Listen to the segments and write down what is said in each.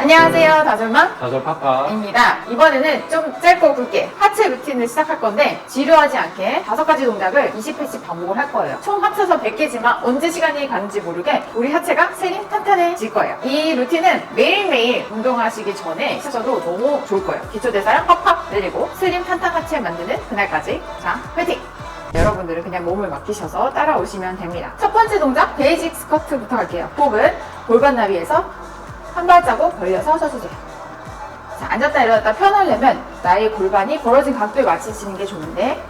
안녕하세요, 다솔맘입니다. 다솔 파파. 이번에는 좀 짧고 굵게 하체 루틴을 시작할 건데 지루하지 않게 다섯 가지 동작을 20회씩 반복을 할 거예요. 총 합쳐서 100개지만 언제 시간이 가는지 모르게 우리 하체가 세림 탄탄해질 거예요. 이 루틴은 매일매일 운동하시기 전에 하셔도 너무 좋을 거예요. 기초대사량 팍팍 내리고 슬림 탄탄 하체 만드는 그날까지. 자, 화이팅! 여러분들은 그냥 몸을 맡기셔서 따라오시면 됩니다. 첫 번째 동작, 베이직 스쿼트부터 할게요. 호흡은 골반 나비에서 한 발자국 벌려서 서주세요. 자, 앉았다 일어났다 편하려면 나의 골반이 벌어진 각도에 맞추시는 게 좋은데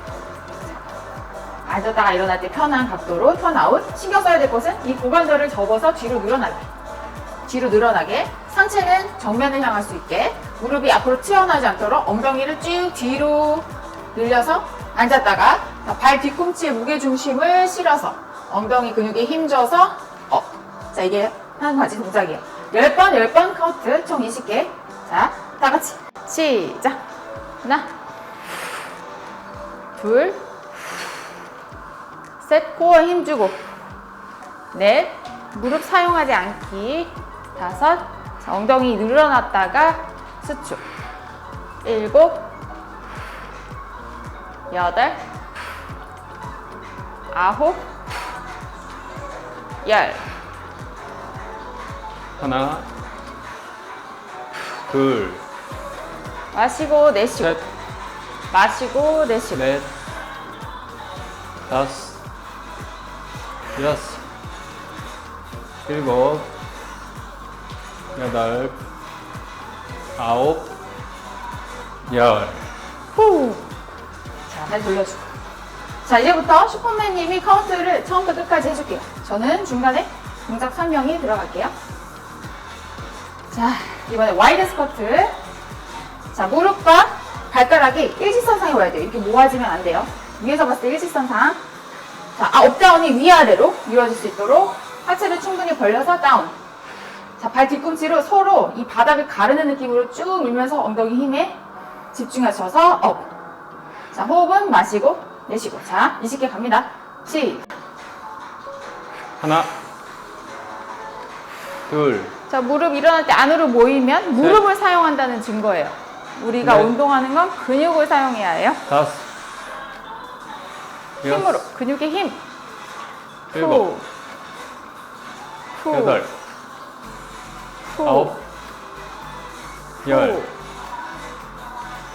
자, 앉았다가 일어날 때 편한 각도로 턴아웃 신경 써야 될 것은 이 고관절을 접어서 뒤로 늘어나게 뒤로 늘어나게 상체는 정면을 향할 수 있게 무릎이 앞으로 튀어나오지 않도록 엉덩이를 쭉 뒤로 늘려서 앉았다가 자, 발 뒤꿈치에 무게 중심을 실어서 엉덩이 근육에 힘줘서 업. 자 이게 한 가지 동작이에요. 10번 10번 카운트 총 20개. 자 다 같이. 시작. 하나. 둘 셋 코어 힘주고. 넷. 무릎 사용하지 않기. 다섯. 자, 엉덩이 늘어났다가 수축. 일곱. 여덟. 아홉. 열 하나, 둘, 마시고 내쉬고 셋, 마시고 내쉬고 넷, 다섯, 여섯, 일곱, 여덟, 아홉, 열. 후. 자, 다시 돌려주고. 자, 이제부터 슈퍼맨님이 카운트를 처음부터 끝까지 해줄게요. 저는 중간에 동작 설명이 들어갈게요. 자, 이번에 와이드 스쿼트. 자, 무릎과 발가락이 일직선상에 와야 돼요. 이렇게 모아지면 안 돼요. 위에서 봤을 때 일직선상. 자, 아, 업다운이 위아래로 이루어질 수 있도록 하체를 충분히 벌려서 다운. 자, 발 뒤꿈치로 서로 이 바닥을 가르는 느낌으로 쭉 밀면서 엉덩이 힘에 집중하셔서 업. 자, 호흡은 마시고 내쉬고. 자, 20개 갑니다. 시. 하나, 둘, 자, 무릎 일어날 때 안으로 모이면 무릎을 사용한다는 증거예요. 우리가 네. 운동하는 건 근육을 사용해야 해요. 다섯, 힘으로. 여섯, 근육의 힘. 일곱, 후. 여덟, 후. 아홉, 열. 후.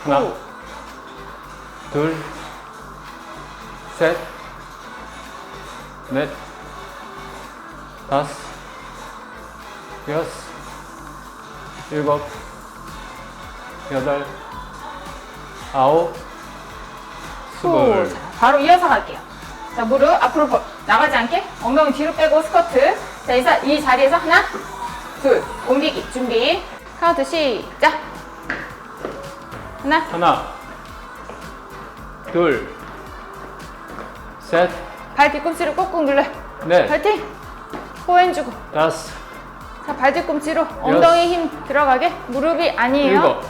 하나, 후. 둘, 셋, 넷, 다섯, 여섯, 일곱, 여덟, 아홉, 후. 스물. 자, 바로 이어서 갈게요. 자, 무릎 앞으로 벌- 나가지 않게 엉덩이 뒤로 빼고 스쿼트. 자, 이, 사- 이 자리에서 하나, 둘, 옮기기. 준비. 카운트 시작. 하나, 하나, 둘, 셋, 발 뒤꿈치를 꾹꾹 눌러요. 넷, 파이팅! 호엔 주고. 다섯, 자, 발 뒤꿈치로 엉덩이 힘 들어가게. 무릎이 아니에요. 일곱,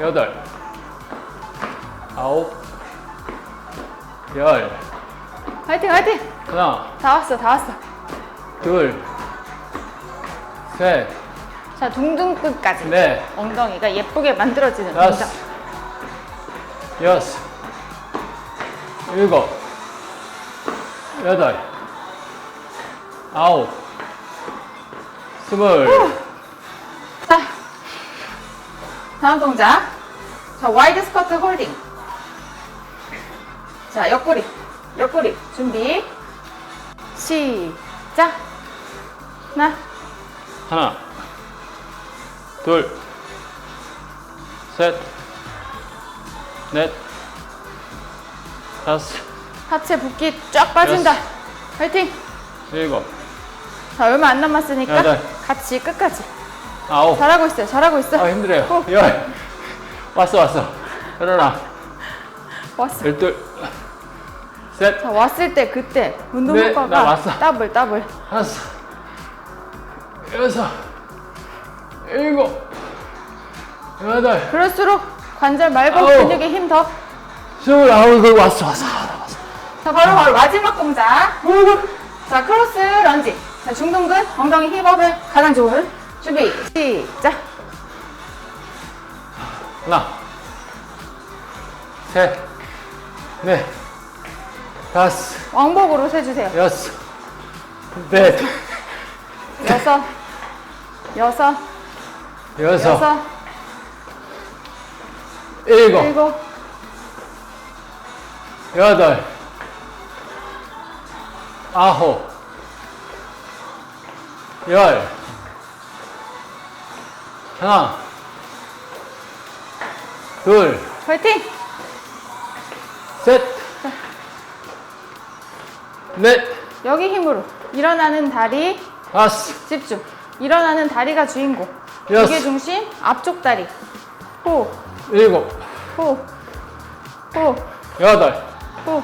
여덟, 아홉, 열. 파이팅, 파이팅! 하나, 다 왔어, 다 왔어. 둘, 셋, 자, 둥둥 끝까지. 넷, 엉덩이가 예쁘게 만들어지는 다섯, 동작. 여섯, 일곱, 여덟, 아홉, 스물. 자, 다음 동작. 자, 와이드 스쿼트 홀딩. 자, 옆구리. 옆구리. 준비. 시작. 하나, 하나, 둘, 셋, 넷, 다섯, 하체 붓기 쫙 빠진다. 파이팅! 일곱, 자, 얼마 안 남았으니까 여덟. 같이 끝까지. 아홉. 잘하고 있어요, 잘하고 있어. 아 힘들어요. 어. 열. 왔어 왔어. 일어나. 왔어. 열둘. 셋. 자, 왔을 때 그때 운동 네, 효과가 나 왔어. 더블, 더블. 다섯. 여섯. 일곱. 여덟. 그럴수록 관절 말고 아우. 근육에 힘 더. 스물. 아우 그 왔어 왔어. 자, 바로 바로 마지막 동작. 자, 크로스 런지. 자, 중둔근, 엉덩이 힙업을 가장 좋은 준비, 시작. 하나, 셋, 넷, 다섯, 왕복으로 세주세요. 여섯, 넷, 여섯, 여섯, 여섯, 여섯, 일곱, 일곱, 여덟, 아홉, 열, 하나, 둘, 화이팅! 셋, 넷, 여기 힘으로. 일어나는 다리, 다섯, 집중. 일어나는 다리가 주인공. 여섯. 무게 중심, 앞쪽 다리. 호, 일곱, 호, 호, 여덟, 호,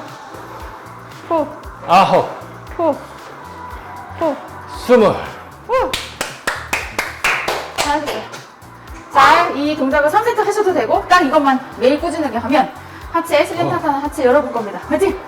호, 아홉, 호, 호, 스물. 이 동작을 3세트 하셔도 되고, 딱 이것만 매일 꾸준하게 하면 하체, 슬림 탄탄한 하체 열어볼 겁니다. 화이팅!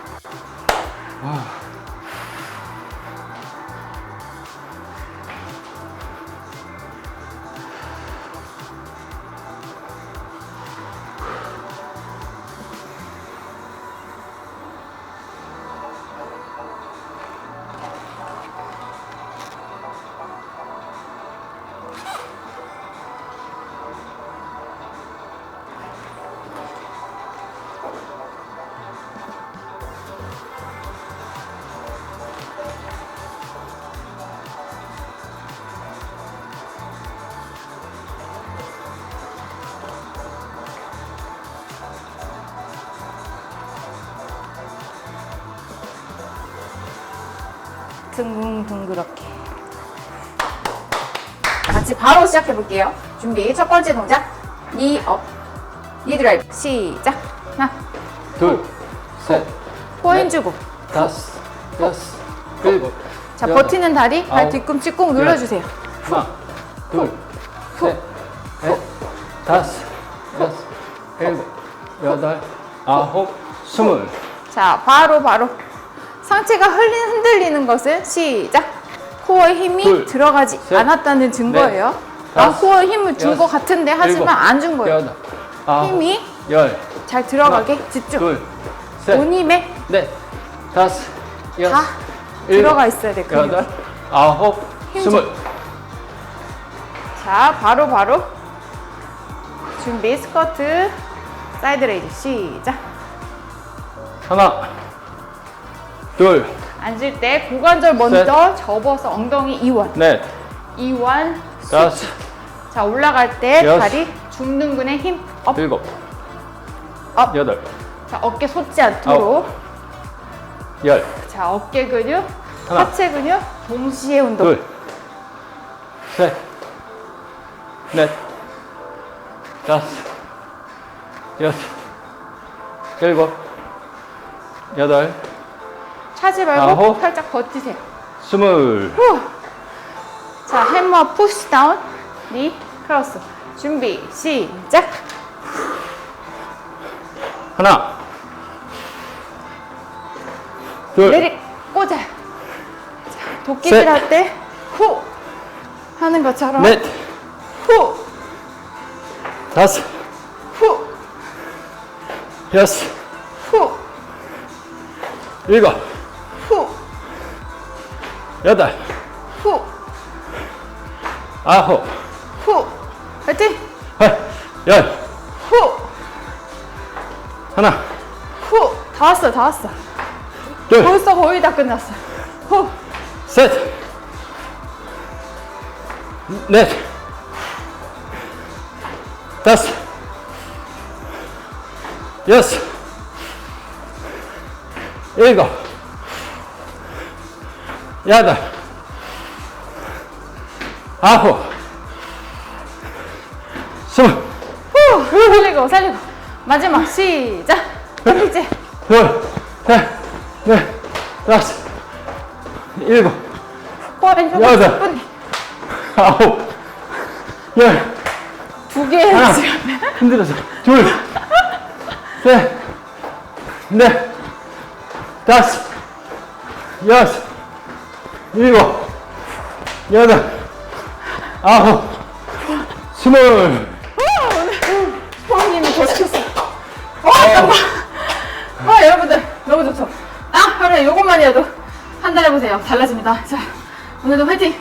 둥글둥그렇게. 같이 바로 시작해 볼게요. 준비. 첫 번째 동작. 니 업. 니 드라이브. 시작. 하나. 둘, 셋, 포인 넷. 주고. 다섯, 여섯, 일곱. 자, 여덟, 버티는 다리, 발 아홉, 뒤꿈치 꼭 눌러주세요. 하나, 둘, 셋, 넷, 다섯, 여섯, 일곱, 여덟, 아홉, 스물. 자, 바로 바로. 상체가 흘린, 흔들리는 것은 시작. 코어에 힘이 둘, 들어가지 셋, 않았다는 증거예요. 아, 다섯, 코어에 힘을 준것 여섯, 같은데 하지만 일곱, 안 준 거예요. 여덟, 아홉, 힘이 열, 잘 들어가게 집중. 둘, 셋, 온 힘에 넷, 다섯, 여섯, 다 일곱, 들어가 있어야 돼. 근육이. 여덟, 아홉, 힘 스물. 자, 바로 바로 준비 스쿼트 사이드 레이즈 시작. 하나, 둘, 앉을 때 고관절 먼저 접어서 엉덩이 이완. 넷, 이완. 다섯, 자, 올라갈 때 여섯. 다리 중둔근에 힘 업. 일곱, 업. 여덟, 자, 어깨 솟지 않도록. 열, 자, 어깨 근육, 하나. 하체 근육 동시에 운동. 둘, 셋, 넷, 다섯, 여섯, 일곱, 여덟, 차지 말고 아홉. 살짝 버티세요. 스물. 후. 자, 해머 푸시 다운, 니 크로스. 준비, 시작. 하나, 둘, 내리 꽂아요. 자, 도끼질 셋. 할 때 후 하는 것처럼 넷, 후, 다섯, 후, 여섯, 후, 일곱, 후, 여덟, 후, 아홉, 후. 화이팅! 열, 열, 후, 하나, 후. 다 왔어, 다 왔어. 둘, 벌써 거의 다 끝났어. 후, 셋, 넷, 다섯, 여섯, 일곱, 여덟, 아홉, 스물, 후. 살리고, 살리고. 마지막 시작. 이제 둘, 셋, 넷, 다섯, 일곱, 조금 여덟. 충분히 아홉, 열, 두 개. 하나, 지금. 힘들어서. 둘, 셋, 넷, 다섯, 여섯, 일곱, 여덟, 아홉, 스물. 더 시켰어. 와, 잠깐만. 아, 여러분들, 너무 좋죠? 딱 하루에 요것만이라도 한 달 해보세요. 달라집니다. 자, 오늘도 화이팅!